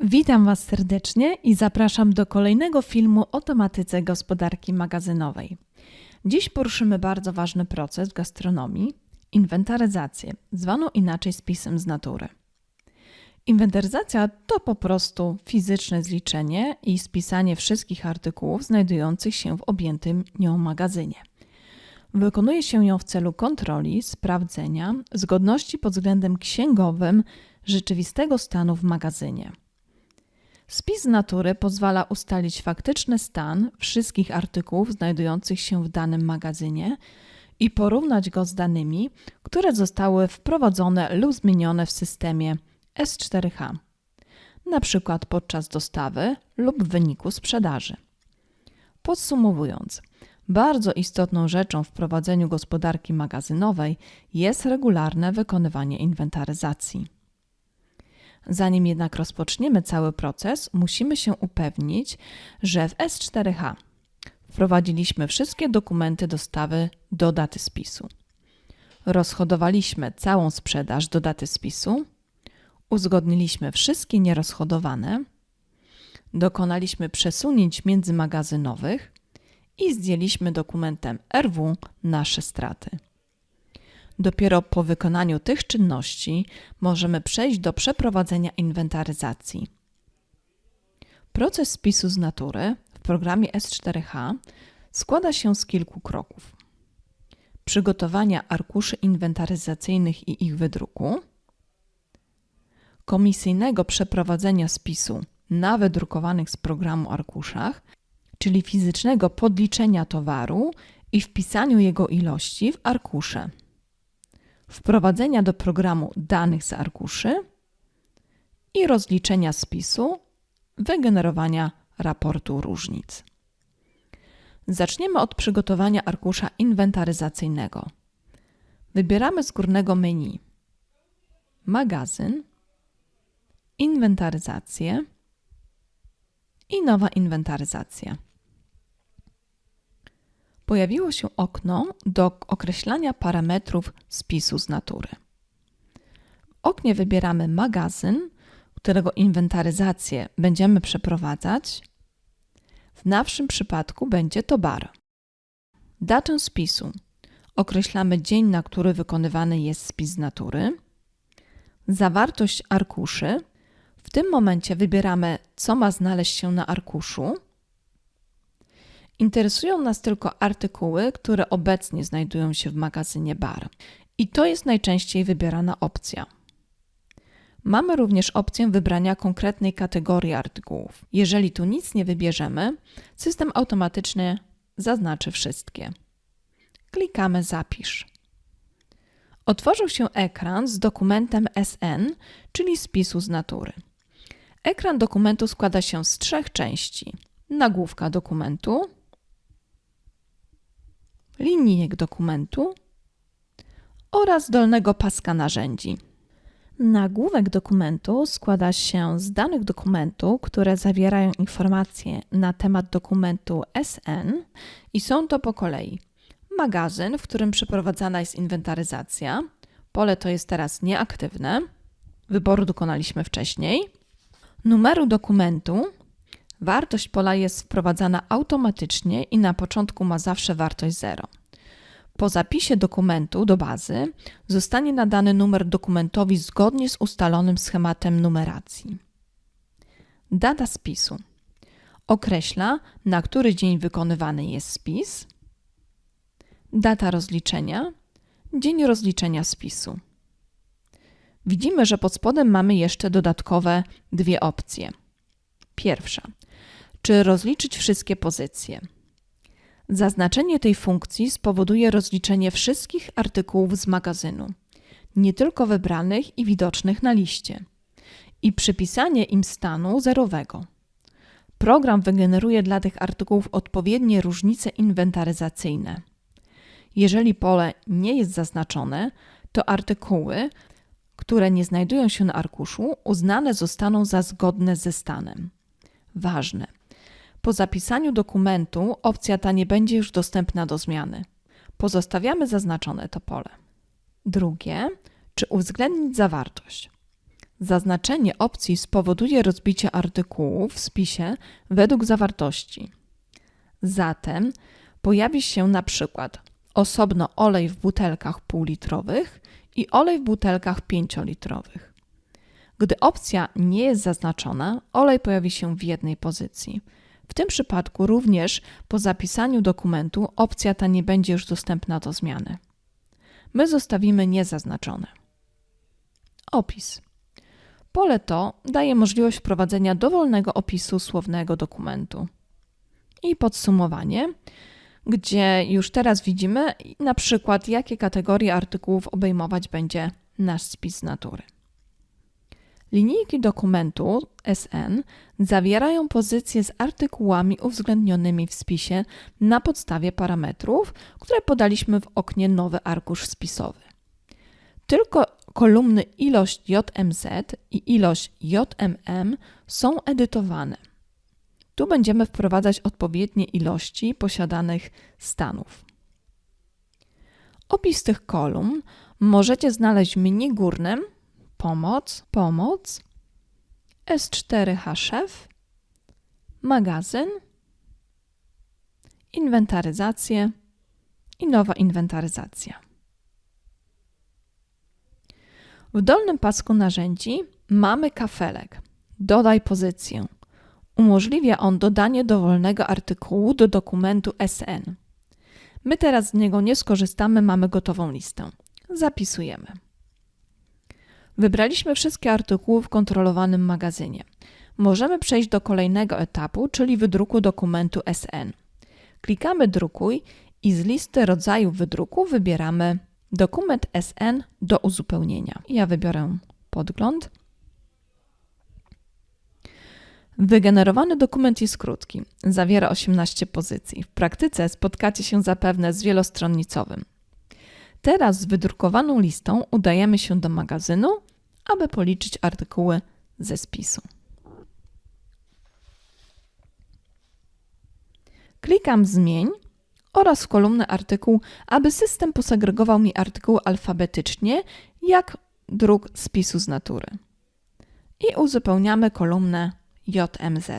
Witam Was serdecznie i zapraszam do kolejnego filmu o tematyce gospodarki magazynowej. Dziś poruszymy bardzo ważny proces w gastronomii inwentaryzację, zwaną inaczej spisem z natury. Inwentaryzacja to po prostu fizyczne zliczenie i spisanie wszystkich artykułów znajdujących się w objętym nią magazynie. Wykonuje się ją w celu kontroli, sprawdzenia zgodności pod względem księgowym rzeczywistego stanu w magazynie. Spis natury pozwala ustalić faktyczny stan wszystkich artykułów znajdujących się w danym magazynie i porównać go z danymi, które zostały wprowadzone lub zmienione w systemie S4H, na przykład podczas dostawy lub w wyniku sprzedaży. Podsumowując, bardzo istotną rzeczą w prowadzeniu gospodarki magazynowej jest regularne wykonywanie inwentaryzacji. Zanim jednak rozpoczniemy cały proces, musimy się upewnić, że w S4H wprowadziliśmy wszystkie dokumenty dostawy do daty spisu. Rozchodowaliśmy całą sprzedaż do daty spisu, uzgodniliśmy wszystkie nierozchodowane, dokonaliśmy przesunięć międzymagazynowych i zdjęliśmy dokumentem RW nasze straty. Dopiero po wykonaniu tych czynności możemy przejść do przeprowadzenia inwentaryzacji. Proces spisu z natury w programie S4H składa się z kilku kroków: przygotowania arkuszy inwentaryzacyjnych i ich wydruku, komisyjnego przeprowadzenia spisu na wydrukowanych z programu arkuszach, czyli fizycznego podliczenia towaru i wpisaniu jego ilości w arkusze wprowadzenia do programu danych z arkuszy i rozliczenia spisu, wygenerowania raportu różnic. Zaczniemy od przygotowania arkusza inwentaryzacyjnego. Wybieramy z górnego menu magazyn, inwentaryzację i nowa inwentaryzacja pojawiło się okno do określania parametrów spisu z natury. W oknie wybieramy magazyn, którego inwentaryzację będziemy przeprowadzać. W naszym przypadku będzie to bar. Datę spisu określamy dzień, na który wykonywany jest spis z natury. Zawartość arkuszy. W tym momencie wybieramy, co ma znaleźć się na arkuszu Interesują nas tylko artykuły, które obecnie znajdują się w magazynie bar. I to jest najczęściej wybierana opcja. Mamy również opcję wybrania konkretnej kategorii artykułów. Jeżeli tu nic nie wybierzemy, system automatycznie zaznaczy wszystkie. Klikamy Zapisz. Otworzył się ekran z dokumentem SN, czyli spisu z natury. Ekran dokumentu składa się z trzech części: nagłówka dokumentu, linijek dokumentu oraz dolnego paska narzędzi. Nagłówek dokumentu składa się z danych dokumentu, które zawierają informacje na temat dokumentu SN i są to po kolei magazyn, w którym przeprowadzana jest inwentaryzacja. Pole to jest teraz nieaktywne. Wyboru dokonaliśmy wcześniej. Numeru dokumentu Wartość pola jest wprowadzana automatycznie i na początku ma zawsze wartość 0. Po zapisie dokumentu do bazy zostanie nadany numer dokumentowi zgodnie z ustalonym schematem numeracji. Data spisu określa, na który dzień wykonywany jest spis. Data rozliczenia dzień rozliczenia spisu. Widzimy, że pod spodem mamy jeszcze dodatkowe dwie opcje. Pierwsza czy rozliczyć wszystkie pozycje. Zaznaczenie tej funkcji spowoduje rozliczenie wszystkich artykułów z magazynu, nie tylko wybranych i widocznych na liście, i przypisanie im stanu zerowego. Program wygeneruje dla tych artykułów odpowiednie różnice inwentaryzacyjne. Jeżeli pole nie jest zaznaczone, to artykuły, które nie znajdują się na arkuszu, uznane zostaną za zgodne ze stanem. Ważne. Po zapisaniu dokumentu opcja ta nie będzie już dostępna do zmiany. Pozostawiamy zaznaczone to pole. Drugie, czy uwzględnić zawartość. Zaznaczenie opcji spowoduje rozbicie artykułu w spisie według zawartości. Zatem pojawi się na przykład osobno olej w butelkach półlitrowych i olej w butelkach pięciolitrowych. Gdy opcja nie jest zaznaczona, olej pojawi się w jednej pozycji. W tym przypadku również po zapisaniu dokumentu opcja ta nie będzie już dostępna do zmiany. My zostawimy niezaznaczone. Opis. Pole to daje możliwość wprowadzenia dowolnego opisu słownego dokumentu. I podsumowanie, gdzie już teraz widzimy na przykład, jakie kategorie artykułów obejmować będzie nasz spis natury. Linijki dokumentu SN zawierają pozycje z artykułami uwzględnionymi w spisie na podstawie parametrów, które podaliśmy w oknie Nowy arkusz spisowy. Tylko kolumny ilość JMZ i ilość JMM są edytowane. Tu będziemy wprowadzać odpowiednie ilości posiadanych stanów. Opis tych kolumn możecie znaleźć w menu górnym Pomoc, Pomoc, S4H szef, Magazyn, Inwentaryzację i Nowa inwentaryzacja. W dolnym pasku narzędzi mamy kafelek Dodaj pozycję. Umożliwia on dodanie dowolnego artykułu do dokumentu SN. My teraz z niego nie skorzystamy, mamy gotową listę. Zapisujemy. Wybraliśmy wszystkie artykuły w kontrolowanym magazynie. Możemy przejść do kolejnego etapu, czyli wydruku dokumentu SN. Klikamy Drukuj i z listy rodzaju wydruku wybieramy dokument SN do uzupełnienia. Ja wybiorę podgląd. Wygenerowany dokument jest krótki, zawiera 18 pozycji. W praktyce spotkacie się zapewne z wielostronnicowym. Teraz z wydrukowaną listą udajemy się do magazynu, aby policzyć artykuły ze spisu. Klikam Zmień oraz w kolumnę artykuł, aby system posegregował mi artykuły alfabetycznie, jak druk spisu z natury. I uzupełniamy kolumnę JMZ.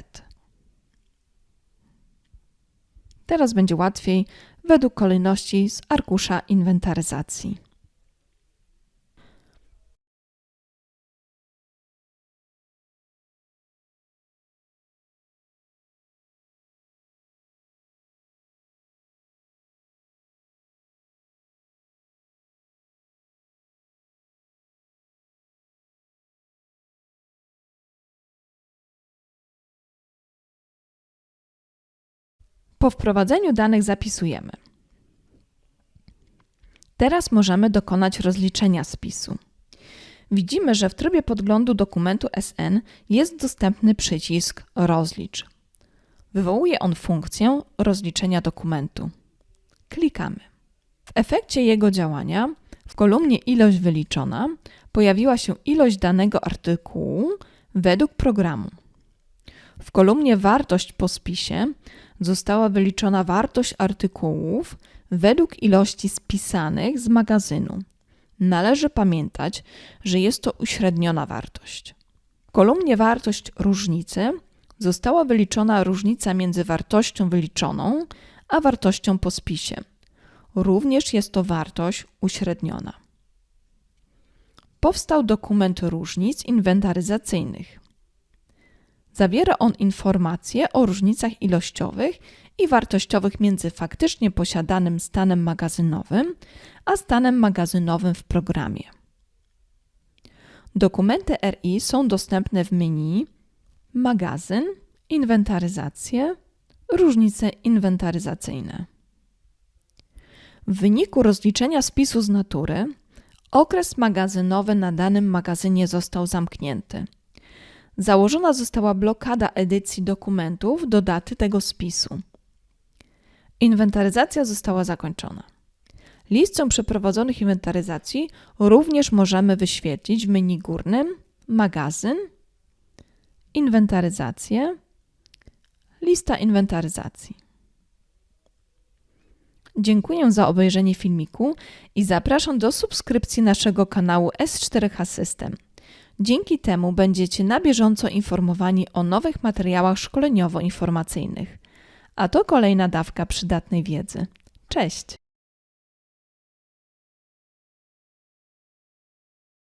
Teraz będzie łatwiej według kolejności z arkusza inwentaryzacji. Po wprowadzeniu danych zapisujemy. Teraz możemy dokonać rozliczenia spisu. Widzimy, że w trybie podglądu dokumentu SN jest dostępny przycisk Rozlicz. Wywołuje on funkcję rozliczenia dokumentu. Klikamy. W efekcie jego działania w kolumnie Ilość wyliczona pojawiła się ilość danego artykułu według programu. W kolumnie Wartość po spisie została wyliczona wartość artykułów według ilości spisanych z magazynu. Należy pamiętać, że jest to uśredniona wartość. W kolumnie Wartość różnicy została wyliczona różnica między wartością wyliczoną a wartością po spisie. Również jest to wartość uśredniona. Powstał dokument różnic inwentaryzacyjnych. Zawiera on informacje o różnicach ilościowych i wartościowych między faktycznie posiadanym stanem magazynowym a stanem magazynowym w programie. Dokumenty RI są dostępne w menu Magazyn, Inwentaryzacje, Różnice inwentaryzacyjne. W wyniku rozliczenia spisu z natury okres magazynowy na danym magazynie został zamknięty – założona została blokada edycji dokumentów do daty tego spisu. Inwentaryzacja została zakończona. Listę przeprowadzonych inwentaryzacji również możemy wyświetlić w menu górnym Magazyn, Inwentaryzacje, Lista inwentaryzacji. Dziękuję za obejrzenie filmiku i zapraszam do subskrypcji naszego kanału S4H System. Dzięki temu będziecie na bieżąco informowani o nowych materiałach szkoleniowo-informacyjnych. A to kolejna dawka przydatnej wiedzy. Cześć!